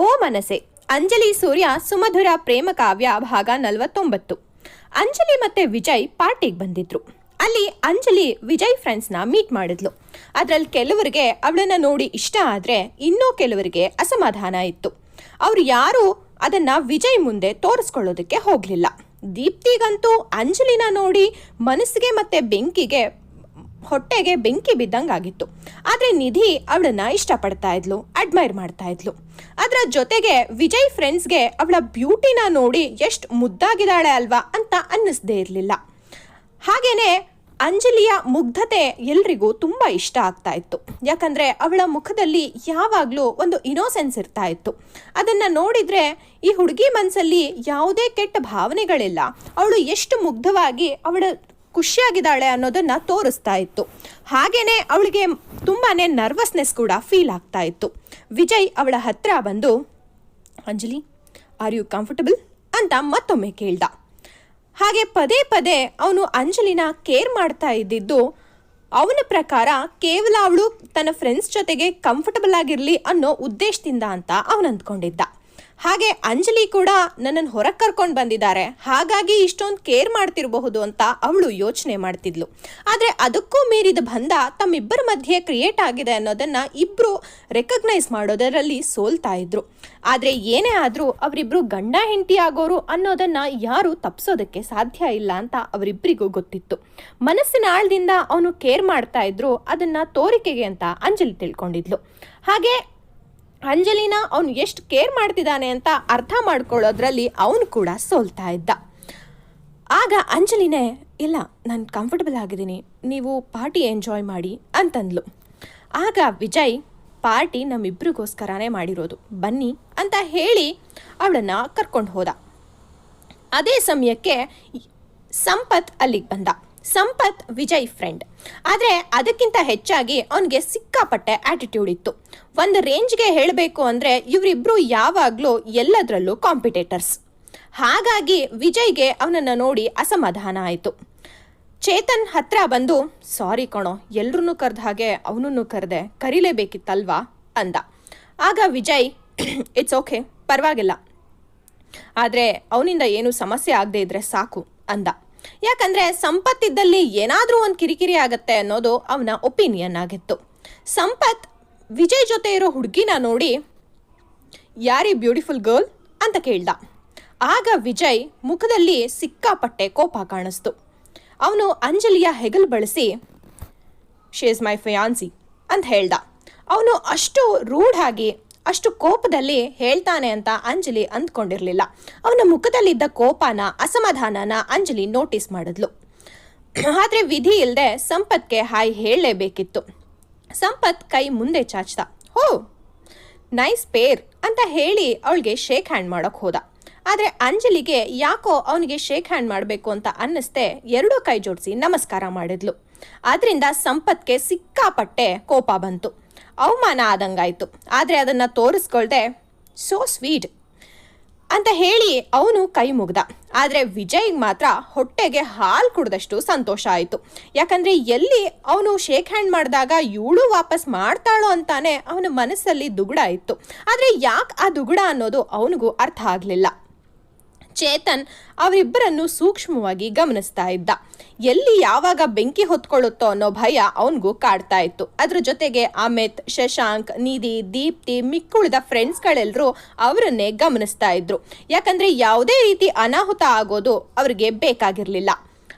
ಓ ಮನಸೆ ಅಂಜಲಿ ಸೂರ್ಯ ಸುಮಧುರ ಪ್ರೇಮ ಕಾವ್ಯ ಭಾಗ ನಲವತ್ತೊಂಬತ್ತು. ಅಂಜಲಿ ಮತ್ತೆ ವಿಜಯ್ ಪಾರ್ಟಿಗೆ ಬಂದಿದ್ರು. ಅಲ್ಲಿ ಅಂಜಲಿ ವಿಜಯ್ ಫ್ರೆಂಡ್ಸ್ನ ಮೀಟ್ ಮಾಡಿದ್ಲು. ಅದರಲ್ಲಿ ಕೆಲವರಿಗೆ ಅವಳನ್ನು ನೋಡಿ ಇಷ್ಟ ಆದರೆ ಇನ್ನೂ ಕೆಲವರಿಗೆ ಅಸಮಾಧಾನ ಇತ್ತು. ಅವ್ರು ಯಾರೂ ಅದನ್ನು ವಿಜಯ್ ಮುಂದೆ ತೋರಿಸ್ಕೊಳ್ಳೋದಕ್ಕೆ ಹೋಗಲಿಲ್ಲ. ದೀಪ್ತಿಗಂತೂ ಅಂಜಲಿನ ನೋಡಿ ಮನಸ್ಸಿಗೆ ಮತ್ತೆ ಬೆಂಕಿಗೆ ಹೊಟ್ಟೆಗೆ ಬೆಂಕಿ ಬಿದ್ದಂಗಾಗಿತ್ತು. ಆದರೆ ನಿಧಿ ಅವಳನ್ನ ಇಷ್ಟಪಡ್ತಾ ಇದ್ಲು, ಅಡ್ಮೈರ್ ಮಾಡ್ತಾ ಇದ್ಲು. ಅದರ ಜೊತೆಗೆ ವಿಜಯ್ ಫ್ರೆಂಡ್ಸ್ಗೆ ಅವಳ ಬ್ಯೂಟಿನ ನೋಡಿ ಎಷ್ಟು ಮುದ್ದಾಗಿದ್ದಾಳೆ ಅಲ್ವಾ ಅಂತ ಅನ್ನಿಸ್ದೇ ಇರಲಿಲ್ಲ. ಹಾಗೇನೆ ಅಂಜಲಿಯ ಮುಗ್ಧತೆ ಎಲ್ರಿಗೂ ತುಂಬ ಇಷ್ಟ ಆಗ್ತಾ ಇತ್ತು. ಯಾಕಂದರೆ ಅವಳ ಮುಖದಲ್ಲಿ ಯಾವಾಗಲೂ ಒಂದು ಇನೋಸೆನ್ಸ್ ಇರ್ತಾ ಇತ್ತು. ಅದನ್ನು ನೋಡಿದರೆ ಈ ಹುಡುಗಿ ಮನಸ್ಸಲ್ಲಿ ಯಾವುದೇ ಕೆಟ್ಟ ಭಾವನೆಗಳಿಲ್ಲ. ಅವಳು ಎಷ್ಟು ಮುಗ್ಧವಾಗಿ ಅವಳ ಖುಷಿಯಾಗಿದ್ದಾಳೆ ಅನ್ನೋದನ್ನು ತೋರಿಸ್ತಾ ಇತ್ತು. ಹಾಗೇನೆ ಅವಳಿಗೆ ತುಂಬಾ ನರ್ವಸ್ನೆಸ್ ಕೂಡ ಫೀಲ್ ಆಗ್ತಾ ಇತ್ತು. ವಿಜಯ್ ಅವಳ ಹತ್ರ ಬಂದು, ಅಂಜಲಿ ಆರ್ ಯು ಕಂಫರ್ಟಬಲ್ ಅಂತ ಮತ್ತೊಮ್ಮೆ ಕೇಳ್ದ. ಹಾಗೆ ಪದೇ ಪದೇ ಅವನು ಅಂಜಲಿನ ಕೇರ್ ಮಾಡ್ತಾ ಇದ್ದಿದ್ದು, ಅವನ ಪ್ರಕಾರ ಕೇವಲ ಅವಳು ತನ್ನ ಫ್ರೆಂಡ್ಸ್ ಜೊತೆಗೆ ಕಂಫರ್ಟಬಲ್ ಆಗಿರಲಿ ಅನ್ನೋ ಉದ್ದೇಶದಿಂದ ಅಂತ ಅವನು ಅಂದ್ಕೊಂಡಿದ್ದ ಹಾಗೆ ಅಂಜಲಿ ಕೂಡ ನನ್ನನ್ನು ಹೊರಗೆ ಕರ್ಕೊಂಡು ಬಂದಿದ್ದಾರೆ. ಹಾಗಾಗಿ ಇಷ್ಟೊಂದು ಕೇರ್ ಮಾಡ್ತಿರಬಹುದು ಅಂತ ಅವಳು ಯೋಚನೆ ಮಾಡ್ತಿದ್ಲು. ಆದರೆ ಅದಕ್ಕೂ ಮೀರಿದ ಬಂಧ ತಮ್ಮಿಬ್ಬರ ಮಧ್ಯೆ ಕ್ರಿಯೇಟ್ ಆಗಿದೆ ಅನ್ನೋದನ್ನು ಇಬ್ಬರು ರೆಕಗ್ನೈಸ್ ಮಾಡೋದರಲ್ಲಿ ಸೋಲ್ತಾ ಇದ್ರು. ಆದರೆ ಏನೇ ಆದರೂ ಅವರಿಬ್ಬರು ಗಂಡ ಹೆಂಡತಿ ಆಗೋರು ಅನ್ನೋದನ್ನು ಯಾರೂ ತಪ್ಪಿಸೋದಕ್ಕೆ ಸಾಧ್ಯ ಇಲ್ಲ ಅಂತ ಅವರಿಬ್ಬರಿಗೂ ಗೊತ್ತಿತ್ತು. ಮನಸ್ಸಿನ ಆಳದಿಂದ ಅವನು ಕೇರ್ ಮಾಡ್ತಾ ಇದ್ರು, ಅದನ್ನು ತೋರಿಕೆಗೆ ಅಂತ ಅಂಜಲಿ ತಿಳ್ಕೊಂಡಿದ್ಲು. ಹಾಗೆ ಅಂಜಲಿನ ಅವನು ಎಷ್ಟು ಕೇರ್ ಮಾಡ್ತಿದ್ದಾನೆ ಅಂತ ಅರ್ಥ ಮಾಡ್ಕೊಳ್ಳೋದ್ರಲ್ಲಿ ಅವನು ಕೂಡ ಸೋಲ್ತಾ ಇದ್ದ. ಆಗ ಅಂಜಲಿನೇ, ಇಲ್ಲ, ನಾನು ಕಂಫರ್ಟಬಲ್ ಆಗಿದ್ದೀನಿ. ನೀವು ಪಾರ್ಟಿ ಎಂಜಾಯ್ ಮಾಡಿ ಅಂತಂದ್ಲು. ಆಗ ವಿಜಯ್ ಪಾರ್ಟಿ ನಮ್ಮಿಬ್ರಿಗೋಸ್ಕರನೇ ಮಾಡಿರೋದು. ಬನ್ನಿ ಅಂತ ಹೇಳಿ ಅವಳನ್ನು ಕರ್ಕೊಂಡು ಹೋದ. ಅದೇ ಸಮಯಕ್ಕೆ ಸಂಪತ್ ಅಲ್ಲಿಗೆ ಬಂದ. ಸಂಪತ್ ವಿಜಯ್ ಫ್ರೆಂಡ್ ಆದರೆ ಅದಕ್ಕಿಂತ ಹೆಚ್ಚಾಗಿ ಅವನಿಗೆ ಸಿಕ್ಕಾಪಟ್ಟೆ ಆಟಿಟ್ಯೂಡ್ ಇತ್ತು. ಒಂದು ರೇಂಜ್ಗೆ ಹೇಳಬೇಕು ಅಂದರೆ ಇವರಿಬ್ಬರು ಯಾವಾಗಲೂ ಎಲ್ಲದರಲ್ಲೂ ಕಾಂಪಿಟೇಟರ್ಸ್ ಹಾಗಾಗಿ ವಿಜಯ್ಗೆ ಅವನನ್ನು ನೋಡಿ ಅಸಮಾಧಾನ ಆಯಿತು. ಚೇತನ್ ಹತ್ರ ಬಂದು, ಸಾರಿ ಕಣೋ ಎಲ್ಲರೂ ಕರೆದ ಹಾಗೆ ಅವನನ್ನು ಕರೆದೆ ಕರೀಲೇಬೇಕಿತ್ತಲ್ವಾ? ಅಂದ. ಆಗ ವಿಜಯ್ ಇಟ್ಸ್ ಓಕೆ ಪರವಾಗಿಲ್ಲ. ಆದರೆ ಅವನಿಂದ ಏನು ಸಮಸ್ಯೆ ಆಗದೆ ಇದ್ರೆ ಸಾಕು, ಅಂದ. ಯಾಕಂದ್ರೆ ಸಂಪತ್ತಿದ್ದಲ್ಲಿ ಏನಾದರೂ ಒಂದು ಕಿರಿಕಿರಿ ಆಗತ್ತೆ ಅನ್ನೋದು ಅವನ ಒಪಿನಿಯನ್ ಆಗಿತ್ತು. ಸಂಪತ್ ವಿಜಯ್ ಜೊತೆ ಇರೋ ಹುಡುಗಿನ ನೋಡಿ, ಯಾರಿ ಬ್ಯೂಟಿಫುಲ್ ಗರ್ಲ್ ಅಂತ ಕೇಳ್ದ. ಆಗ ವಿಜಯ್ ಮುಖದಲ್ಲಿ ಸಿಕ್ಕಾಪಟ್ಟೆ ಕೋಪ ಕಾಣಿಸ್ತು. ಅವನು ಅಂಜಲಿಯ ಹೆಗಲು ಬಳಸಿ ಶೇಸ್ ಮೈ ಫಯಾನ್ಸಿ ಅಂತ ಹೇಳ್ದ. ಅವನು ಅಷ್ಟು ರೂಢಾಗಿ ಅಷ್ಟು ಕೋಪದಲ್ಲಿ ಹೇಳ್ತಾನೆ ಅಂತ ಅಂಜಲಿ ಅಂದ್ಕೊಂಡಿರಲಿಲ್ಲ. ಅವನ ಮುಖದಲ್ಲಿದ್ದ ಕೋಪನ, ಅಸಮಾಧಾನನ ಅಂಜಲಿ ನೋಟಿಸ್ ಮಾಡಿದ್ಲು. ಆದರೆ ವಿಧಿ ಇಲ್ಲದೆ ಸಂಪತ್ಗೆ ಹಾಯ್ ಹೇಳಲೇಬೇಕಿತ್ತು. ಸಂಪತ್ ಕೈ ಮುಂದೆ ಚಾಚ್ದ ಹೋ, ನೈಸ್ ಪೇರ್ ಅಂತ ಹೇಳಿ ಅವಳಿಗೆ ಶೇಕ್ ಹ್ಯಾಂಡ್ ಮಾಡೋಕೆ ಹೋದ. ಆದರೆ ಅಂಜಲಿಗೆ ಯಾಕೋ ಅವನಿಗೆ ಶೇಕ್ ಹ್ಯಾಂಡ್ ಮಾಡಬೇಕು ಅಂತ ಅನ್ನಿಸ್ದೆ ಎರಡೂ ಕೈ ಜೋಡಿಸಿ ನಮಸ್ಕಾರ ಮಾಡಿದ್ಲು. ಆದ್ರಿಂದ ಸಂಪತ್ಗೆ ಸಿಕ್ಕಾಪಟ್ಟೆ ಕೋಪ ಬಂತು. ಅವಮಾನ ಆದಂಗಾಯ್ತು. ಆದರೆ ಅದನ್ನು ತೋರಿಸ್ಕೊಳ್ದೆ ಸೋ ಸ್ವೀಟ್ ಅಂತ ಹೇಳಿ ಅವನು ಕೈ ಮುಗ್ದ. ಆದರೆ ವಿಜಯ್ಗೆ ಮಾತ್ರ ಹೊಟ್ಟೆಗೆ ಹಾಲು ಕುಡ್ದಷ್ಟು ಸಂತೋಷ ಆಯಿತು. ಯಾಕಂದರೆ ಎಲ್ಲಿ ಅವನು ಶೇಕ್ ಹ್ಯಾಂಡ್ ಮಾಡಿದಾಗ ಇವಳು ವಾಪಸ್ ಮಾಡ್ತಾಳೋ ಅಂತಾನೆ ಅವನ ಮನಸ್ಸಲ್ಲಿ ದುಗುಡ ಇತ್ತು. ಆದರೆ ಯಾಕೆ ಆ ದುಗುಡ ಅನ್ನೋದು ಅವನಿಗೂ ಅರ್ಥ ಆಗಲಿಲ್ಲ. ಚೇತನ್ ಅವರಿಬ್ಬರನ್ನು ಸೂಕ್ಷ್ಮವಾಗಿ ಗಮನಿಸ್ತಾ ಇದ್ದ. ಎಲ್ಲಿ ಯಾವಾಗ ಬೆಂಕಿ ಹೊತ್ಕೊಳ್ಳುತ್ತೋ ಅನ್ನೋ ಭಯ ಅವನಿಗೂ ಕಾಡ್ತಾ ಇತ್ತು. ಅದ್ರ ಜೊತೆಗೆ ಅಮಿತ್, ಶಶಾಂಕ್, ನಿಧಿ, ದೀಪ್ತಿ ಮಿಕ್ಕುಳಿದ ಫ್ರೆಂಡ್ಸ್ಗಳೆಲ್ಲರೂ ಅವರನ್ನೇ ಗಮನಿಸ್ತಾ ಇದ್ರು. ಯಾಕಂದ್ರೆ ಯಾವುದೇ ರೀತಿ ಅನಾಹುತ ಆಗೋದು ಅವರಿಗೆ ಬೇಕಾಗಿರಲಿಲ್ಲ.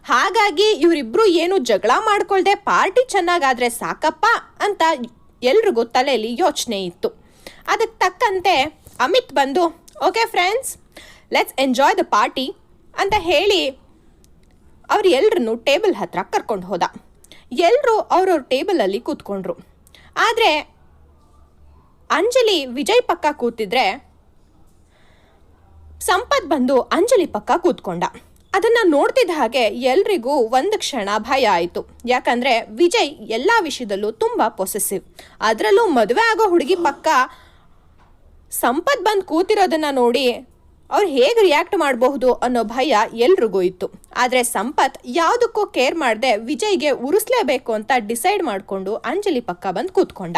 ಹಾಗಾಗಿ ಇವರಿಬ್ರು ಏನು ಜಗಳ ಮಾಡ್ಕೊಳ್ದೆ ಪಾರ್ಟಿ ಚೆನ್ನಾಗಾದ್ರೆ ಸಾಕಪ್ಪ ಅಂತ ಎಲ್ರಿಗೂ ತಲೆಯಲ್ಲಿ ಯೋಚನೆ ಇತ್ತು. ಅದಕ್ಕೆ ತಕ್ಕಂತೆ ಅಮಿತ್ ಬಂದು, okay friends let's enjoy the party ಅಂತ ಹೇಳಿ ಅವ್ರು ಎಲ್ರನ್ನೂ ಟೇಬಲ್ ಹತ್ರ ಕರ್ಕೊಂಡು ಹೋದ. ಎಲ್ಲರೂ ಅವ್ರವ್ರ ಟೇಬಲಲ್ಲಿ ಕೂತ್ಕೊಂಡ್ರು. ಆದರೆ ಅಂಜಲಿ ವಿಜಯ್ ಪಕ್ಕ ಕೂತಿದ್ರೆ ಸಂಪತ್ ಬಂದು ಅಂಜಲಿ ಪಕ್ಕ ಕೂತ್ಕೊಂಡ. ಅದನ್ನ ನೋಡ್ತಿದ್ದ ಹಾಗೆ ಎಲ್ರಿಗೂ ಒಂದು ಕ್ಷಣ ಭಯ ಆಯಿತು. ಯಾಕಂದ್ರೆ ವಿಜಯ್ ಎಲ್ಲ ವಿಷಯದಲ್ಲೂ ತುಂಬಾ ಪೊಸೆಸಿವ್ ಅದರಲ್ಲೂ ಮದುವೆ ಆಗೋ ಹುಡುಗಿ ಪಕ್ಕ ಸಂಪತ್ ಬಂದು ಕೂತಿರೋದನ್ನ ನೋಡಿ ಅವ್ರು ಹೇಗೆ ರಿಯಾಕ್ಟ್ ಮಾಡಬಹುದು ಅನ್ನೋ ಭಯ ಎಲ್ರಿಗೂ ಇತ್ತು. ಆದರೆ ಸಂಪತ್ ಯಾವುದಕ್ಕೂ ಕೇರ್ ಮಾಡದೆ ವಿಜಯ್ಗೆ ಉರಿಸ್ಲೇಬೇಕು ಅಂತ ಡಿಸೈಡ್ ಮಾಡಿಕೊಂಡು ಅಂಜಲಿ ಪಕ್ಕ ಬಂದು ಕೂತ್ಕೊಂಡ.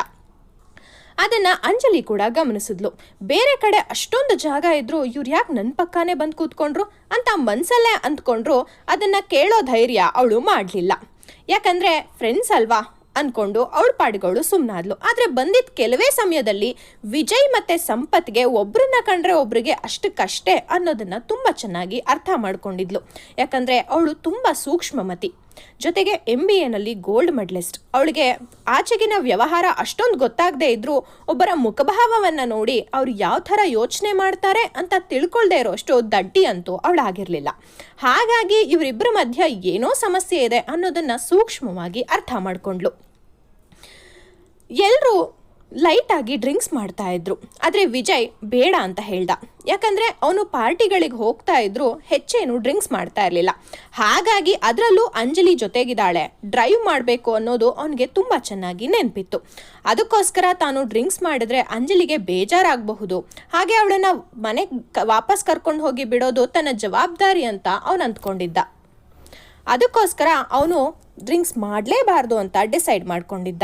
ಅದನ್ನ ಅಂಜಲಿ ಕೂಡ ಗಮನಿಸಿದ್ಲು. ಬೇರೆ ಕಡೆ ಅಷ್ಟೊಂದು ಜಾಗ ಇದ್ರು ಇವ್ರು ಯಾಕೆ ನನ್ನ ಪಕ್ಕನೇ ಬಂದು ಕೂತ್ಕೊಂಡ್ರು? ಅಂತ ಮನ್ಸಲ್ಲೇ ಅಂದ್ಕೊಂಡ್ರು ಅದನ್ನ ಕೇಳೋ ಧೈರ್ಯ ಅವಳು ಮಾಡಲಿಲ್ಲ. ಯಾಕಂದ್ರೆ ಫ್ರೆಂಡ್ಸ್ ಅಲ್ವಾ ಅನ್ಕೊಂಡು ಅವಳ ಪಾಡಿಗಳು ಸುಮ್ಮನಾದ್ಲು ಆದ್ರೆ ಬಂದಿದ್ದ ಕೆಲವೇ ಸಮಯದಲ್ಲಿ ವಿಜಯ್ ಮತ್ತೆ ಸಂಪತ್ಗೆ ಒಬ್ಬರನ್ನ ಕಂಡ್ರೆ ಒಬ್ರಿಗೆ ಅಷ್ಟಕ್ಕಷ್ಟೇ ಅನ್ನೋದನ್ನ ತುಂಬಾ ಚೆನ್ನಾಗಿ ಅರ್ಥ ಮಾಡ್ಕೊಂಡಿದ್ಲು. ಯಾಕಂದ್ರೆ ಅವಳು ತುಂಬಾ ಸೂಕ್ಷ್ಮಮತಿ. ಜೊತೆಗೆ ಎಂ ಬಿ ಎನಲ್ಲಿ ಗೋಲ್ಡ್ ಮೆಡಲಿಸ್ಟ್. ಅವಳಿಗೆ ಆಚೆಗಿನ ವ್ಯವಹಾರ ಅಷ್ಟೊಂದು ಗೊತ್ತಾಗದೇ ಇದ್ದರೂ ಒಬ್ಬರ ಮುಖಭಾವವನ್ನು ನೋಡಿ ಅವ್ರು ಯಾವ ಥರ ಯೋಚನೆ ಮಾಡ್ತಾರೆ ಅಂತ ತಿಳ್ಕೊಳ್ದೇ ಇರೋಷ್ಟು ದಡ್ಡಿ ಅಂತೂ ಅವಳಾಗಿರಲಿಲ್ಲ ಹಾಗಾಗಿ ಇವರಿಬ್ಬರ ಮಧ್ಯ ಏನೋ ಸಮಸ್ಯೆ ಇದೆ ಅನ್ನೋದನ್ನು ಸೂಕ್ಷ್ಮವಾಗಿ ಅರ್ಥ ಮಾಡಿಕೊಂಡ್ಳು. ಎಲ್ಲರೂ ಲೈಟಾಗಿ ಡ್ರಿಂಕ್ಸ್ ಮಾಡ್ತಾ ಇದ್ರು. ಆದರೆ ವಿಜಯ್ ಬೇಡ ಅಂತ ಹೇಳ್ದ. ಯಾಕಂದ್ರೆ ಅವನು ಪಾರ್ಟಿಗಳಿಗೆ ಹೋಗ್ತಾ ಇದ್ರು, ಹೆಚ್ಚೇನು ಡ್ರಿಂಕ್ಸ್ ಮಾಡ್ತಾ ಇರಲಿಲ್ಲ. ಹಾಗಾಗಿ ಅದರಲ್ಲೂ ಅಂಜಲಿ ಜೊತೆಗಿದ್ದಾಳೆ. ಡ್ರೈವ್ ಮಾಡಬೇಕು ಅನ್ನೋದು ಅವನಿಗೆ ತುಂಬ ಚೆನ್ನಾಗಿ ನೆನಪಿತ್ತು. ಅದಕ್ಕೋಸ್ಕರ ತಾನು ಡ್ರಿಂಕ್ಸ್ ಮಾಡಿದ್ರೆ ಅಂಜಲಿಗೆ ಬೇಜಾರಾಗಬಹುದು. ಹಾಗೆ ಅವಳನ್ನ ಮನೆಗೆ ವಾಪಸ್ ಕರ್ಕೊಂಡು ಹೋಗಿ ಬಿಡೋದು ತನ್ನ ಜವಾಬ್ದಾರಿ ಅಂತ ಅವನು ಅಂದ್ಕೊಂಡಿದ್ದ. ಅದಕ್ಕೋಸ್ಕರ ಅವನು ಡ್ರಿಂಕ್ಸ್ ಮಾಡಲೇಬಾರ್ದು ಅಂತ ಡಿಸೈಡ್ ಮಾಡ್ಕೊಂಡಿದ್ದ.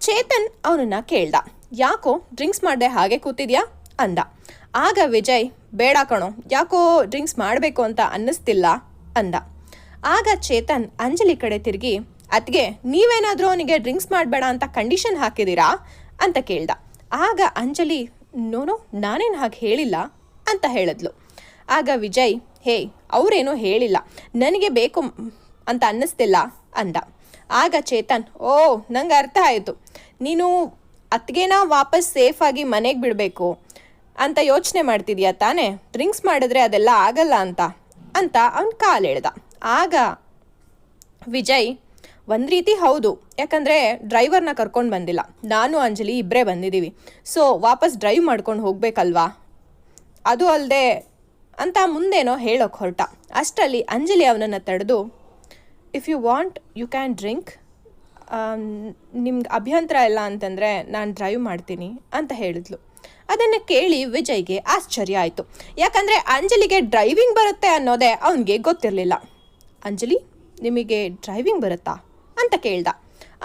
ಚೇತನ್ ಅವನನ್ನ ಕೇಳ್ದ. ಯಾಕೋ ಡ್ರಿಂಕ್ಸ್ ಮಾಡದೆ ಹಾಗೆ ಕೂತಿದ್ಯಾ? ಅಂದ. ಆಗ ವಿಜಯ್, ಬೇಡ ಕಣೋ, ಯಾಕೋ ಡ್ರಿಂಕ್ಸ್ ಮಾಡಬೇಕು ಅಂತ ಅನ್ನಿಸ್ತಿಲ್ಲ? ಅಂದ. ಆಗ ಚೇತನ್ ಅಂಜಲಿ ಕಡೆ ತಿರುಗಿ ಅತ್ಗೆ ನೀವೇನಾದರೂ ಅವನಿಗೆ ಡ್ರಿಂಕ್ಸ್ ಮಾಡಬೇಡ ಅಂತ ಕಂಡೀಷನ್ ಹಾಕಿದ್ದೀರಾ? ಅಂತ ಕೇಳ್ದ. ಆಗ ಅಂಜಲಿ ನೋನು ನಾನೇನು ಹಾಗೆ ಹೇಳಿಲ್ಲ? ಅಂತ ಹೇಳಿದ್ಲು. ಆಗ ವಿಜಯ್, ಹೇ, ಅವರೇನೂ ಹೇಳಿಲ್ಲ. ನನಗೆ ಬೇಕು ಅಂತ ಅನ್ನಿಸ್ತಿಲ್ಲ? ಅಂದ. ಆಗ ಚೇತನ್, ಓ, ನಂಗೆ ಅರ್ಥ ಆಯಿತು. ನೀನು ಅತ್ತಿಗೆನ ವಾಪಸ್ ಸೇಫಾಗಿ ಮನೆಗೆ ಬಿಡಬೇಕು ಅಂತ ಯೋಚನೆ ಮಾಡ್ತಿದ್ಯಾ ತಾನೇ? ಡ್ರಿಂಕ್ಸ್ ಮಾಡಿದ್ರೆ ಅದೆಲ್ಲ ಆಗಲ್ಲ ಅಂತ ಅಂತ ಅವ್ನು ಕಾಲು ಹೇಳ್ದ ಆಗ ವಿಜಯ್, ಒಂದು ರೀತಿ ಹೌದು, ಯಾಕಂದರೆ ಡ್ರೈವರ್ನ ಕರ್ಕೊಂಡು ಬಂದಿಲ್ಲ. ನಾನು, ಅಂಜಲಿ ಇಬ್ಬರೇ ಬಂದಿದ್ದೀವಿ ಸೊ ವಾಪಸ್ ಡ್ರೈವ್ ಮಾಡ್ಕೊಂಡು ಹೋಗಬೇಕಲ್ವಾ? ಅದು ಅಲ್ಲದೆ ಅಂತ ಮುಂದೇನೋ ಹೇಳೋಕೆ ಹೊರಟ. ಅಷ್ಟರಲ್ಲಿ ಅಂಜಲಿ ಅವನನ್ನು ತಡೆದು if you want you can drink ನಿಮ್ಗೆ ಅಭ್ಯಂತರ ಇಲ್ಲ ಅಂತಂದರೆ ನಾನು ಡ್ರೈವ್ ಮಾಡ್ತೀನಿ ಅಂತ ಹೇಳಿದ್ಲು. ಅದನ್ನು ಕೇಳಿ ವಿಜಯ್ಗೆ ಆಶ್ಚರ್ಯ ಆಯಿತು. ಯಾಕಂದರೆ ಅಂಜಲಿಗೆ ಡ್ರೈವಿಂಗ್ ಬರುತ್ತೆ ಅನ್ನೋದೇ ಅವನಿಗೆ ಗೊತ್ತಿರಲಿಲ್ಲ. ಅಂಜಲಿ, ನಿಮಗೆ ಡ್ರೈವಿಂಗ್ ಬರುತ್ತಾ ಅಂತ ಕೇಳ್ದ.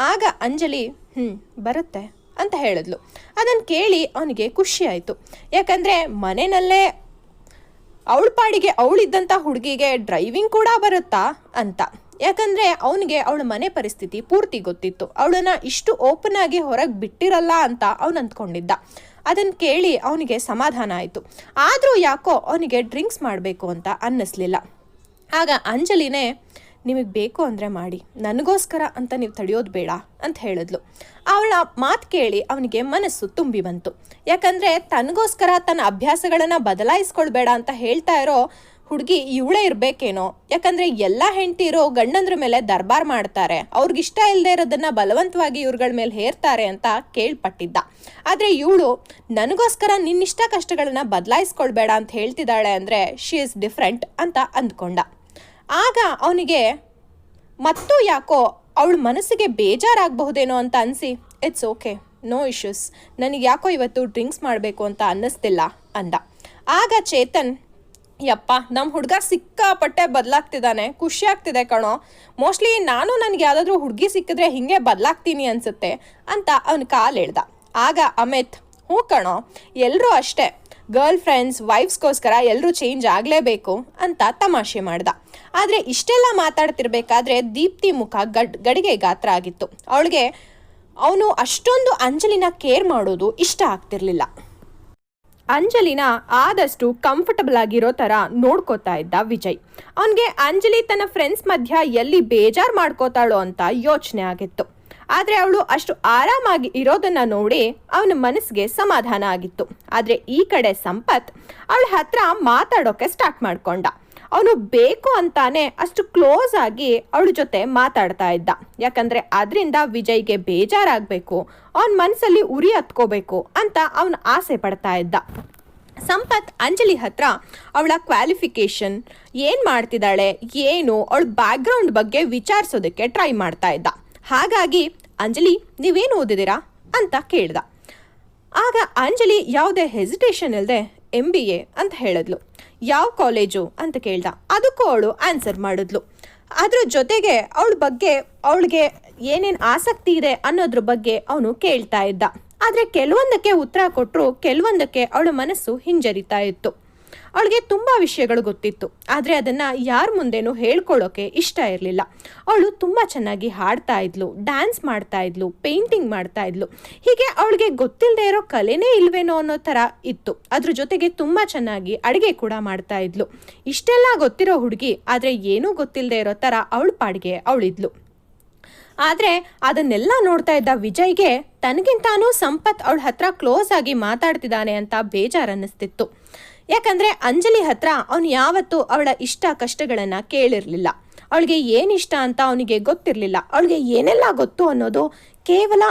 ಆಗ ಅಂಜಲಿ ಹ್ಞೂ ಬರುತ್ತೆ ಅಂತ ಹೇಳಿದ್ಲು. ಅದನ್ನು ಕೇಳಿ ಅವನಿಗೆ ಖುಷಿ ಆಯಿತು. ಯಾಕಂದರೆ ಮನೆಯಲ್ಲೇ ಅವಳ ಪಾಡಿಗೆ ಅವಳಿದ್ದಂಥ ಹುಡುಗಿಗೆ ಡ್ರೈವಿಂಗ್ ಕೂಡ ಬರುತ್ತಾ ಅಂತ. ಯಾಕಂದರೆ ಅವನಿಗೆ ಅವಳ ಮನೆ ಪರಿಸ್ಥಿತಿ ಪೂರ್ತಿ ಗೊತ್ತಿತ್ತು. ಅವಳನ್ನ ಇಷ್ಟು ಓಪನ್ ಆಗಿ ಹೊರಗೆ ಬಿಟ್ಟಿರಲ್ಲ ಅಂತ ಅವನು ಅಂದ್ಕೊಂಡಿದ್ದ. ಅದನ್ನು ಕೇಳಿ ಅವನಿಗೆ ಸಮಾಧಾನ ಆಯಿತು. ಆದರೂ ಯಾಕೋ ಅವನಿಗೆ ಡ್ರಿಂಕ್ಸ್ ಮಾಡಬೇಕು ಅಂತ ಅನ್ನಿಸ್ಲಿಲ್ಲ. ಆಗ ಅಂಜಲಿನೇ, ನಿಮಗೆ ಬೇಕು ಅಂದರೆ ಮಾಡಿ. ನನಗೋಸ್ಕರ ಅಂತ ನೀವು ತಡೆಯೋದು ಬೇಡ ಅಂತ ಹೇಳಿದ್ಲು. ಅವಳ ಮಾತು ಕೇಳಿ ಅವನಿಗೆ ಮನಸ್ಸು ತುಂಬಿ ಬಂತು. ಯಾಕಂದರೆ ತನಗೋಸ್ಕರ ತನ್ನ ಅಭ್ಯಾಸಗಳನ್ನು ಬದಲಾಯಿಸ್ಕೊಳ್ಬೇಡ ಅಂತ ಹೇಳ್ತಾ ಇರೋ ಹುಡುಗಿ ಇವಳೇ ಇರಬೇಕೇನೋ? ಯಾಕಂದ್ರೆ ಎಲ್ಲ ಹೆಂಡತಿರು ಗಂಡಂದ್ರ ಮೇಲೆ ದರ್ಬಾರ್ ಮಾಡ್ತಾರೆ. ಅವ್ರಿಗಿಷ್ಟ ಇಲ್ಲದೆ ಇರೋದನ್ನ ಬಲವಂತವಾಗಿ ಇವ್ರಗಳ ಮೇಲೆ ಹೇರ್ತಾರೆ ಅಂತ ಕೇಳ್ಪಟ್ಟಿದ್ದ. ಆದ್ರೆ ಇವಳು, ನನಗೋಸ್ಕರ ನಿನ್ನಿಷ್ಟ ಕಷ್ಟಗಳನ್ನ ಬದಲಾಯಿಸ್ಕೊಳ್ಬೇಡ ಅಂತ ಹೇಳ್ತಿದ್ದಾಳೆ ಅಂದ್ರೆ ಶಿ ಇಸ್ ಡಿಫ್ರೆಂಟ್ ಅಂತ ಅಂದ್ಕೊಂಡ. ಆಗ ಅವನಿಗೆ, ಮತ್ತೂ ಯಾಕೋ ಅವಳ ಮನಸ್ಸಿಗೆ ಬೇಜಾರಾಗಬಹುದೇನೋ ಅಂತ ಅನಿಸಿ ಇಟ್ಸ್ ಓಕೆ ನೋ ಇಶ್ಯೂಸ್ ನನಗೆ ಯಾಕೋ ಇವತ್ತು ಡ್ರಿಂಕ್ಸ್ ಮಾಡಬೇಕು ಅಂತ ಅನ್ನಿಸ್ತಿಲ್ಲ ಅಂದ. ಆಗ ಚೇತನ್ ಯಪ್ಪ ನಮ್ಮ ಹುಡುಗ ಸಿಕ್ಕಾಪಟ್ಟೆ ಬದಲಾಗ್ತಿದ್ದಾನೆ ಖುಷಿ ಆಗ್ತಿದೆ ಕಣೋ. ಮೋಸ್ಟ್ಲಿ ನಾನು ನನಗೆ ಯಾವುದಾದ್ರೂ ಹುಡುಗಿ ಸಿಕ್ಕಿದ್ರೆ ಹಿಂಗೆ ಬದಲಾಗ್ತೀನಿ ಅನ್ಸುತ್ತೆ ಅಂತ ಅವನ ಕಾಲು ಹೇಳ್ದ. ಆಗ ಅಮಿತ್, ಹ್ಞೂ ಕಣೋ ಎಲ್ಲರೂ ಅಷ್ಟೇ. ಗರ್ಲ್ ಫ್ರೆಂಡ್ಸ್ ವೈಫ್ಸ್ಗೋಸ್ಕರ ಎಲ್ಲರೂ ಚೇಂಜ್ ಆಗಲೇಬೇಕು ಅಂತ ತಮಾಷೆ ಮಾಡ್ದ. ಆದರೆ ಇಷ್ಟೆಲ್ಲ ಮಾತಾಡ್ತಿರ್ಬೇಕಾದ್ರೆ ದೀಪ್ತಿ ಮುಖ ಗಡ್, ಗಡಿಗೆ ಗಾತ್ರ ಆಗಿತ್ತು. ಅವಳಿಗೆ, ಅವನು ಅಷ್ಟೊಂದು ಅಂಜಲಿನ ಕೇರ್ ಮಾಡೋದು ಇಷ್ಟ ಆಗ್ತಿರ್ಲಿಲ್ಲ. ಅಂಜಲಿನ ಆದಷ್ಟು ಕಂಫರ್ಟಬಲ್ ಆಗಿರೋ ಥರ ನೋಡ್ಕೋತಾ ಇದ್ದ ವಿಜಯ್. ಅವನಿಗೆ ಅಂಜಲಿ ತನ್ನ ಫ್ರೆಂಡ್ಸ್ ಮಧ್ಯ ಎಲ್ಲಿ ಬೇಜಾರು ಮಾಡ್ಕೋತಾಳೋ ಅಂತ ಯೋಚನೆ ಆಗಿತ್ತು. ಆದರೆ ಅವಳು ಅಷ್ಟು ಆರಾಮಾಗಿ ಇರೋದನ್ನ ನೋಡಿ ಅವನ ಮನಸ್ಸಿಗೆ ಸಮಾಧಾನ ಆಗಿತ್ತು. ಆದರೆ ಈ ಕಡೆ ಸಂಪತ್, ಅವಳ ಹತ್ರ ಮಾತಾಡೋಕೆ ಸ್ಟಾರ್ಟ್ ಮಾಡ್ಕೊಂಡ. ಅವನು ಬೇಕು ಅಂತಾನೆ ಅಷ್ಟು ಕ್ಲೋಸ್ ಆಗಿ ಅವಳ ಜೊತೆ ಮಾತಾಡ್ತಾ ಇದ್ದ. ಯಾಕಂದ್ರೆ ಅದರಿಂದ ವಿಜಯ್ಗೆ ಬೇಜಾರಾಗಬೇಕು. ಅವನ ಮನಸ್ಸಲ್ಲಿ ಉರಿ ಹತ್ಕೋಬೇಕು ಅಂತ ಅವನು ಆಸೆ ಪಡ್ತಾ ಇದ್ದ. ಸಂಪತ್, ಅಂಜಲಿ ಹತ್ರ ಅವಳ ಕ್ವಾಲಿಫಿಕೇಶನ್ ಏನು ಮಾಡ್ತಿದ್ದಾಳೆ, ಏನು, ಅವಳ ಬ್ಯಾಕ್ಗ್ರೌಂಡ್ ಬಗ್ಗೆ ವಿಚಾರಿಸೋದಕ್ಕೆ ಟ್ರೈ ಮಾಡ್ತಾ ಇದ್ದ. ಹಾಗಾಗಿ, ಅಂಜಲಿ, ನೀವೇನು ಓದಿದ್ದೀರಾ? ಅಂತ ಕೇಳ್ದ. ಆಗ ಅಂಜಲಿ ಯಾವುದೇ ಹೆಸಿಟೇಷನ್ ಇಲ್ಲದೆ ಎಂ ಬಿ ಎ ಅಂತ ಹೇಳಿದ್ಲು. ಯಾವ ಕಾಲೇಜು ಅಂತ ಕೇಳ್ದ. ಅದಕ್ಕೂ ಅವಳು ಆನ್ಸರ್ ಮಾಡಿದ್ಲು. ಅದ್ರ ಜೊತೆಗೆ ಅವಳ ಬಗ್ಗೆ, ಅವಳಿಗೆ ಏನೇನು ಆಸಕ್ತಿ ಇದೆ ಅನ್ನೋದ್ರ ಬಗ್ಗೆ ಅವನು ಕೇಳ್ತಾ ಇದ್ದ. ಆದರೆ ಕೆಲವೊಂದಕ್ಕೆ ಉತ್ತರ ಕೊಟ್ಟರು ಕೆಲವೊಂದಕ್ಕೆ ಅವಳ ಮನಸ್ಸು ಹಿಂಜರಿತಾ ಇತ್ತು. ಅವಳಿಗೆ ತುಂಬ ವಿಷಯಗಳು ಗೊತ್ತಿತ್ತು. ಆದರೆ ಅದನ್ನು ಯಾರ ಮುಂದೆನೂ ಹೇಳ್ಕೊಳ್ಳೋಕೆ ಇಷ್ಟ ಇರಲಿಲ್ಲ. ಅವಳು ತುಂಬ ಚೆನ್ನಾಗಿ ಹಾಡ್ತಾ ಇದ್ಲು ಡ್ಯಾನ್ಸ್ ಮಾಡ್ತಾ ಇದ್ಲು ಪೇಂಟಿಂಗ್ ಮಾಡ್ತಾ ಇದ್ಲು. ಹೀಗೆ ಅವಳಿಗೆ ಗೊತ್ತಿಲ್ಲದೆ ಇರೋ ಕಲೆನೇ ಇಲ್ವೇನೋ ಅನ್ನೋ ಥರ ಇತ್ತು. ಅದ್ರ ಜೊತೆಗೆ ತುಂಬ ಚೆನ್ನಾಗಿ ಅಡುಗೆ ಕೂಡ ಮಾಡ್ತಾ ಇದ್ಲು. ಇಷ್ಟೆಲ್ಲ ಗೊತ್ತಿರೋ ಹುಡುಗಿ, ಆದರೆ ಏನೂ ಗೊತ್ತಿಲ್ಲದೆ ಇರೋ ಥರ ಅವಳ ಪಾಡಿಗೆ ಅವಳಿದ್ಲು. ಆದರೆ ಅದನ್ನೆಲ್ಲ ನೋಡ್ತಾ ಇದ್ದ ವಿಜಯ್ಗೆ ತನಗಿಂತಾನೂ ಸಂಪತ್ ಅವಳ ಹತ್ರ ಕ್ಲೋಸ್ ಆಗಿ ಮಾತಾಡ್ತಿದ್ದಾನೆ ಅಂತ ಬೇಜಾರನ್ನಿಸ್ತಿತ್ತು. ಯಾಕಂದ್ರೆ ಅಂಜಲಿ ಹತ್ರ ಅವನು ಯಾವತ್ತೂ ಅವಳ ಇಷ್ಟ ಕಷ್ಟಗಳನ್ನು ಕೇಳಿರಲಿಲ್ಲ. ಅವಳಿಗೆ ಏನಿಷ್ಟ ಅಂತ ಅವನಿಗೆ ಗೊತ್ತಿರಲಿಲ್ಲ. ಅವಳಿಗೆ ಏನೆಲ್ಲ ಗೊತ್ತು ಅನ್ನೋದು ಕೇವಲ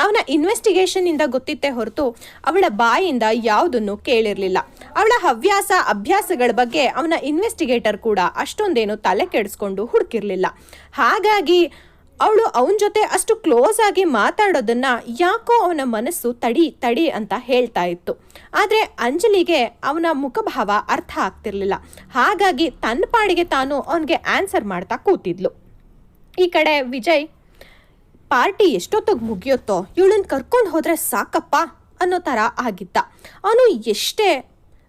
ಅವನ ಇನ್ವೆಸ್ಟಿಗೇಷನ್ನಿಂದ ಗೊತ್ತಿತ್ತೇ ಹೊರತು ಅವಳ ಬಾಯಿಂದ ಯಾವುದನ್ನು ಕೇಳಿರಲಿಲ್ಲ. ಅವಳ ಹವ್ಯಾಸ, ಅಭ್ಯಾಸಗಳ ಬಗ್ಗೆ ಅವನ ಇನ್ವೆಸ್ಟಿಗೇಟರ್ ಕೂಡ ಅಷ್ಟೊಂದೇನು ತಲೆ ಕೆಡಿಸ್ಕೊಂಡು ಹುಡುಕಿರಲಿಲ್ಲ. ಹಾಗಾಗಿ ಅವಳು ಅವನ ಜೊತೆ ಅಷ್ಟು ಕ್ಲೋಸ್ ಆಗಿ ಮಾತಾಡೋದನ್ನ ಯಾಕೋ ಅವನ ಮನಸ್ಸು ತಡಿ ತಡಿ ಅಂತ ಹೇಳ್ತಾ ಇತ್ತು. ಆದರೆ ಅಂಜಲಿಗೆ ಅವನ ಮುಖಭಾವ ಅರ್ಥ ಆಗ್ತಿರ್ಲಿಲ್ಲ. ಹಾಗಾಗಿ ತನ್ನ ಪಾಡಿಗೆ ತಾನು ಅವನಿಗೆ ಆನ್ಸರ್ ಮಾಡ್ತಾ ಕೂತಿದ್ಲು. ಈ ಕಡೆ ವಿಜಯ್, ಪಾರ್ಟಿ ಎಷ್ಟೊತ್ತಿಗೆ ಮುಗಿಯುತ್ತೋ? ಇವಳನ್ನ ಕರ್ಕೊಂಡು ಹೋದ್ರೆ ಸಾಕಪ್ಪ? ಅನ್ನೋ ಥರ ಆಗಿದ್ದ. ಅವನು ಎಷ್ಟೇ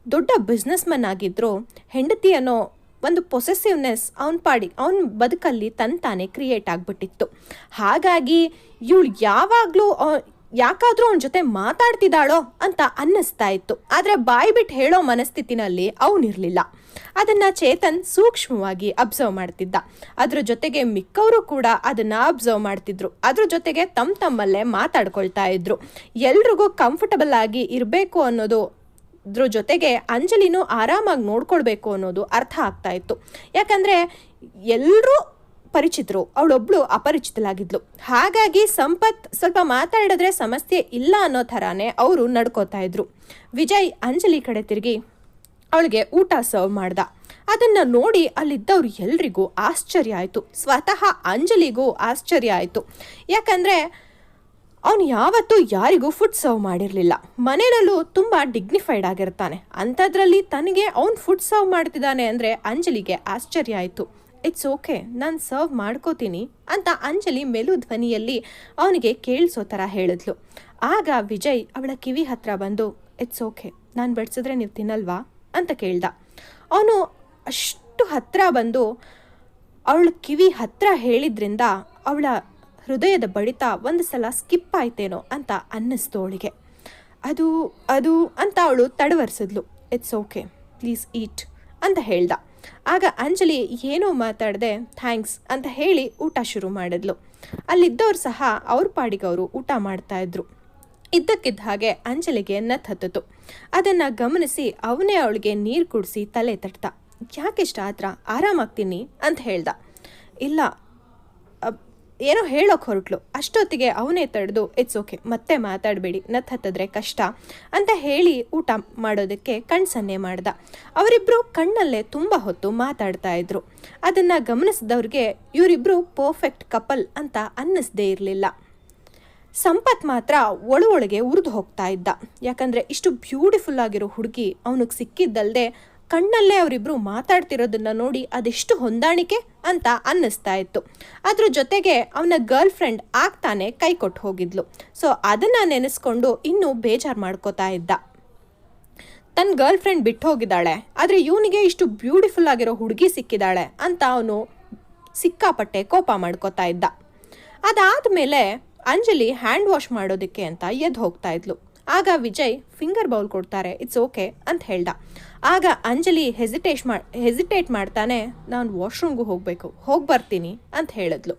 ದೊಡ್ಡ ಬಿಸ್ನೆಸ್ ಮನ್ ಆಗಿದ್ರೂ, ಹೆಂಡತಿ ಅನ್ನೋ ಒಂದು ಪೊಸೆಸಿವ್ನೆಸ್ ಅವನ ಪಾಡಿ, ಅವನ ಬದುಕಲ್ಲಿ ತಂತಾನೆ ಕ್ರಿಯೇಟ್ ಆಗಿಬಿಟ್ಟಿತ್ತು. ಹಾಗಾಗಿ ಇವಳು ಯಾವಾಗಲೂ ಯಾಕಾದರೂ ಅವನ ಜೊತೆ ಮಾತಾಡ್ತಿದ್ದಾಳೋ ಅಂತ ಅನ್ನಿಸ್ತಾ ಇತ್ತು. ಆದರೆ ಬಾಯಿ ಬಿಟ್ಟು ಹೇಳೋ ಮನಸ್ಥಿತಿನಲ್ಲಿ ಅವನಿರಲಿಲ್ಲ ಅದನ್ನ ಚೇತನ್ ಸೂಕ್ಷ್ಮವಾಗಿ ಅಬ್ಸರ್ವ್ ಮಾಡ್ತಿದ್ದ. ಅದ್ರ ಜೊತೆಗೆ ಮಿಕ್ಕವರು ಕೂಡ ಅದನ್ನ ಅಬ್ಸರ್ವ್ ಮಾಡ್ತಿದ್ರು. ಅದ್ರ ಜೊತೆಗೆ ತಮ್ಮ ತಮ್ಮಲ್ಲೇ ಮಾತಾಡ್ಕೊಳ್ತಾ ಇದ್ರು. ಎಲ್ರಿಗೂ ಕಂಫರ್ಟಬಲ್ ಆಗಿ ಇರಬೇಕು ಅನ್ನೋದು ಅದ್ರ ಜೊತೆಗೆ ಅಂಜಲಿನೂ ಆರಾಮಾಗಿ ನೋಡ್ಕೊಳ್ಬೇಕು ಅನ್ನೋದು ಅರ್ಥ ಆಗ್ತಾ ಇತ್ತು. ಯಾಕಂದರೆ ಎಲ್ಲರೂ ಪರಿಚಿತರು, ಅವಳೊಬ್ಳು ಅಪರಿಚಿತಳಾಗಿದ್ಲು. ಹಾಗಾಗಿ ಸಂಪತ್ ಸ್ವಲ್ಪ ಮಾತಾಡಿದ್ರೆ ಸಮಸ್ಯೆ ಇಲ್ಲ ಅನ್ನೋ ಥರಾನೇ ಅವರು ನಡ್ಕೋತಾ ಇದ್ರು. ವಿಜಯ್ ಅಂಜಲಿ ಕಡೆ ತಿರುಗಿ ಅವಳಿಗೆ ಊಟ ಸರ್ವ್ ಮಾಡ್ದ. ಅದನ್ನು ನೋಡಿ ಅಲ್ಲಿದ್ದವ್ರು ಎಲ್ರಿಗೂ ಆಶ್ಚರ್ಯ ಆಯಿತು. ಸ್ವತಃ ಅಂಜಲಿಗೂ ಆಶ್ಚರ್ಯ ಆಯಿತು. ಯಾಕಂದರೆ ಅವನು ಯಾವತ್ತೂ ಯಾರಿಗೂ ಫುಡ್ ಸರ್ವ್ ಮಾಡಿರಲಿಲ್ಲ. ಮನೆಯಲ್ಲೂ ತುಂಬ ಡಿಗ್ನಿಫೈಡ್ ಆಗಿರ್ತಾನೆ. ಅಂಥದ್ರಲ್ಲಿ ತನಗೆ ಅವನು ಫುಡ್ ಸರ್ವ್ ಮಾಡ್ತಿದ್ದಾನೆ ಅಂದರೆ ಅಂಜಲಿಗೆ ಆಶ್ಚರ್ಯ ಆಯಿತು. ಇಟ್ಸ್ ಓಕೆ ನಾನು ಸರ್ವ್ ಮಾಡ್ಕೋತೀನಿ ಅಂತ ಅಂಜಲಿ ಮೆಲು ಧ್ವನಿಯಲ್ಲಿ ಅವನಿಗೆ ಕೇಳಿಸೋ ಥರ ಹೇಳಿದ್ಲು. ಆಗ ವಿಜಯ್ ಅವಳ ಕಿವಿ ಹತ್ರ ಬಂದು ಇಟ್ಸ್ ಓಕೆ ನಾನು ಬಡಿಸಿದ್ರೆ ನೀವು ತಿನ್ನಲ್ವಾ? ಅಂತ ಕೇಳ್ದ. ಅವನು ಅಷ್ಟು ಹತ್ರ ಬಂದು ಅವಳ ಕಿವಿ ಹತ್ರ ಹೇಳಿದ್ರಿಂದ ಅವಳ ಹೃದಯದ ಬಡಿತ ಒಂದು ಸಲ ಸ್ಕಿಪ್ ಆಯ್ತೇನೋ ಅಂತ ಅನ್ನಿಸ್ತು ಅವಳಿಗೆ. ಅದು ಅದು ಅಂತ ಅವಳು ತಡವರ್ಸಿದ್ಲು. ಇಟ್ಸ್ ಓಕೆ ಪ್ಲೀಸ್ ಈಟ್ ಅಂತ ಹೇಳ್ದ. ಆಗ ಅಂಜಲಿ ಏನೋ ಮಾತಾಡದೆ ಥ್ಯಾಂಕ್ಸ್ ಅಂತ ಹೇಳಿ ಊಟ ಶುರು ಮಾಡಿದ್ಲು. ಅಲ್ಲಿದ್ದವ್ರು ಸಹ ಅವ್ರ ಪಾಡಿಗವರು ಊಟ ಮಾಡ್ತಾ ಇದ್ರು. ಇದ್ದಕ್ಕಿದ್ದ ಹಾಗೆ ಅಂಜಲಿಗೆ ನತ್ ಹತ್ತಿತು ಅದನ್ನು ಗಮನಿಸಿ ಅವನೇ ಅವಳಿಗೆ ನೀರು ಕುಡಿಸಿ ತಲೆ ತಟ್ಟ ಯಾಕೆಷ್ಟ ಆತ್ರ? ಆರಾಮಾಗ್ತೀನಿ? ಅಂತ ಹೇಳ್ದ. ಇಲ್ಲ ಏನೋ ಹೇಳೋಕೆ ಹೊರಟ್ಲು. ಅಷ್ಟೊತ್ತಿಗೆ ಅವನೇ ತಡೆದು ಇಟ್ಸ್ ಓಕೆ ಮತ್ತೆ ಮಾತಾಡಬೇಡಿ, ನತ್ ಹತ್ತಿದ್ರೆ ಕಷ್ಟ ಅಂತ ಹೇಳಿ ಊಟ ಮಾಡೋದಕ್ಕೆ ಕಣ್ಸನ್ನೆ ಮಾಡ್ದ. ಅವರಿಬ್ಬರು ಕಣ್ಣಲ್ಲೇ ತುಂಬ ಹೊತ್ತು ಮಾತಾಡ್ತಾ ಇದ್ರು. ಅದನ್ನು ಗಮನಿಸಿದವ್ರಿಗೆ ಇವರಿಬ್ಬರು ಪರ್ಫೆಕ್ಟ್ ಕಪಲ್ ಅಂತ ಅನ್ನಿಸ್ದೇ ಇರಲಿಲ್ಲ. ಸಂಪತ್ ಮಾತ್ರ ಒಳ ಒಳಗೆ ಉರಿದು ಹೋಗ್ತಾ ಇದ್ದ. ಯಾಕಂದರೆ ಇಷ್ಟು ಬ್ಯೂಟಿಫುಲ್ ಆಗಿರೋ ಹುಡುಗಿ ಅವನಿಗೆ ಸಿಕ್ಕಿದ್ದಲ್ದೆ ಕಣ್ಣಲ್ಲೇ ಅವರಿಬ್ಬರು ಮಾತಾಡ್ತಿರೋದನ್ನ ನೋಡಿ ಅದೆಷ್ಟು ಹೊಂದಾಣಿಕೆ ಅಂತ ಅನ್ನಿಸ್ತಾ ಇತ್ತು. ಅದ್ರ ಜೊತೆಗೆ ಅವನ ಗರ್ಲ್ ಫ್ರೆಂಡ್ ಆಗ್ತಾನೆ ಕೈ ಕೊಟ್ಟು ಹೋಗಿದ್ಲು. ಸೊ ಅದನ್ನ ನೆನೆಸ್ಕೊಂಡು ಇನ್ನೂ ಬೇಜಾರು ಮಾಡ್ಕೋತಾ ಇದ್ದ. ತನ್ನ ಗರ್ಲ್ ಫ್ರೆಂಡ್ ಬಿಟ್ಟು ಹೋಗಿದ್ದಾಳೆ. ಆದರೆ ಇವನಿಗೆ ಇಷ್ಟು ಬ್ಯೂಟಿಫುಲ್ ಆಗಿರೋ ಹುಡುಗಿ ಸಿಕ್ಕಿದ್ದಾಳೆ ಅಂತ ಅವನು ಸಿಕ್ಕಾಪಟ್ಟೆ ಕೋಪ ಮಾಡ್ಕೋತಾ ಇದ್ದ. ಅದಾದ ಮೇಲೆ ಅಂಜಲಿ ಹ್ಯಾಂಡ್ ವಾಶ್ ಮಾಡೋದಕ್ಕೆ ಅಂತ ಎದ್ದು ಹೋಗ್ತಾ ಇದ್ಲು. ಆಗ ವಿಜಯ್ ಫಿಂಗರ್ ಬೌಲ್ ಕೊಡ್ತಾರೆ ಇಟ್ಸ್ ಓಕೆ ಅಂತ ಹೇಳ್ದ. ಆಗ ಅಂಜಲಿ ಹೆಸಿಟೇಟ್ ಮಾ ಹೆಸಿಟೇಟ್ ಮಾಡ್ತಾನೆ, ನಾನು ವಾಶ್ರೂಮ್ಗೂ ಹೋಗಬೇಕು, ಹೋಗಿ ಬರ್ತೀನಿ ಅಂತ ಹೇಳಿದ್ಲು.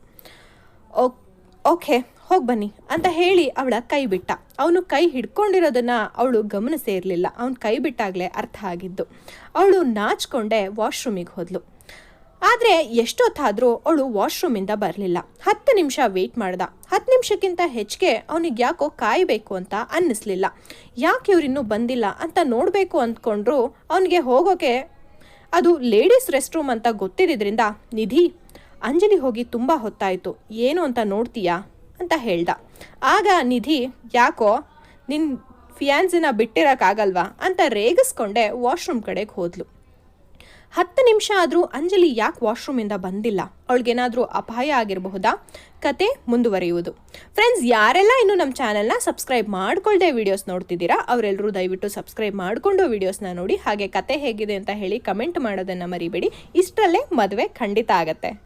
ಓಕೆ ಹೋಗಿ ಬನ್ನಿ ಅಂತ ಹೇಳಿ ಅವಳ ಕೈ ಬಿಟ್ಟ. ಅವನು ಕೈ ಹಿಡ್ಕೊಂಡಿರೋದನ್ನು ಅವಳು ಗಮನಿಸೇ ಇರಲಿಲ್ಲ. ಅವನು ಕೈ ಬಿಟ್ಟಾಗಲೇ ಅರ್ಥ ಆಗಿದ್ದು. ಅವಳು ನಾಚ್ಕೊಂಡೆ ವಾಶ್ರೂಮಿಗೆ ಹೋದ್ಲು. ಆದರೆ ಎಷ್ಟೊತ್ತಾದರೂ ಅವಳು ವಾಶ್ರೂಮಿಂದ ಬರಲಿಲ್ಲ. ಹತ್ತು ನಿಮಿಷ ವೆಯ್ಟ್ ಮಾಡ್ದ. ಹತ್ತು ನಿಮಿಷಕ್ಕಿಂತ ಹೆಚ್ಚಿಗೆ ಅವನಿಗೆ ಯಾಕೋ ಕಾಯಬೇಕು ಅಂತ ಅನ್ನಿಸ್ಲಿಲ್ಲ. ಯಾಕೆ ಇವರಿನ್ನೂ ಬಂದಿಲ್ಲ ಅಂತ ನೋಡಬೇಕು ಅಂದ್ಕೊಂಡ್ರು ಅವನಿಗೆ ಹೋಗೋಕೆ ಅದು ಲೇಡೀಸ್ ರೆಸ್ಟ್ ರೂಮ್ ಅಂತ ಗೊತ್ತಿದ್ದರಿಂದ ನಿಧಿ, ಅಂಜಲಿ ಹೋಗಿ ತುಂಬ ಹೊತ್ತಾಯಿತು. ಏನು ಅಂತ ನೋಡ್ತೀಯಾ? ಅಂತ ಹೇಳ್ದ. ಆಗ ನಿಧಿ, ಯಾಕೋ ನಿನ್ನ ಫಿಯಾನ್ಸಿನ ಬಿಟ್ಟಿರೋಕ್ಕಾಗಲ್ವಾ? ಅಂತ ರೇಗಿಸ್ಕೊಂಡೆ ವಾಶ್ರೂಮ್ ಕಡೆಗೆ ಹೋದ್ಲು. ಹತ್ತು ನಿಮಿಷ ಆದರೂ ಅಂಜಲಿ ಯಾಕೆ ವಾಶ್ರೂಮಿಂದ ಬಂದಿಲ್ಲ? ಅವಳಿಗೇನಾದರೂ ಅಪಾಯ ಆಗಿರಬಹುದಾ? ಕತೆ ಮುಂದುವರಿಯುವುದು. ಫ್ರೆಂಡ್ಸ್, ಯಾರೆಲ್ಲ ಇನ್ನು ನಮ್ಮ ಚಾನೆಲ್ನ ಸಬ್ಸ್ಕ್ರೈಬ್ ಮಾಡಿಕೊಳ್ಳದೆ ವಿಡಿಯೋಸ್ ನೋಡ್ತಿದ್ದೀರಾ ಅವರೆಲ್ಲರೂ ದಯವಿಟ್ಟು ಸಬ್ಸ್ಕ್ರೈಬ್ ಮಾಡಿಕೊಂಡು ವೀಡಿಯೋಸ್ನ ನೋಡಿ. ಹಾಗೆ ಕತೆ ಹೇಗಿದೆ ಅಂತ ಹೇಳಿ ಕಮೆಂಟ್ ಮಾಡೋದನ್ನು ಮರಿಬೇಡಿ. ಇಷ್ಟರಲ್ಲೇ ಮದುವೆ ಖಂಡಿತ ಆಗತ್ತೆ.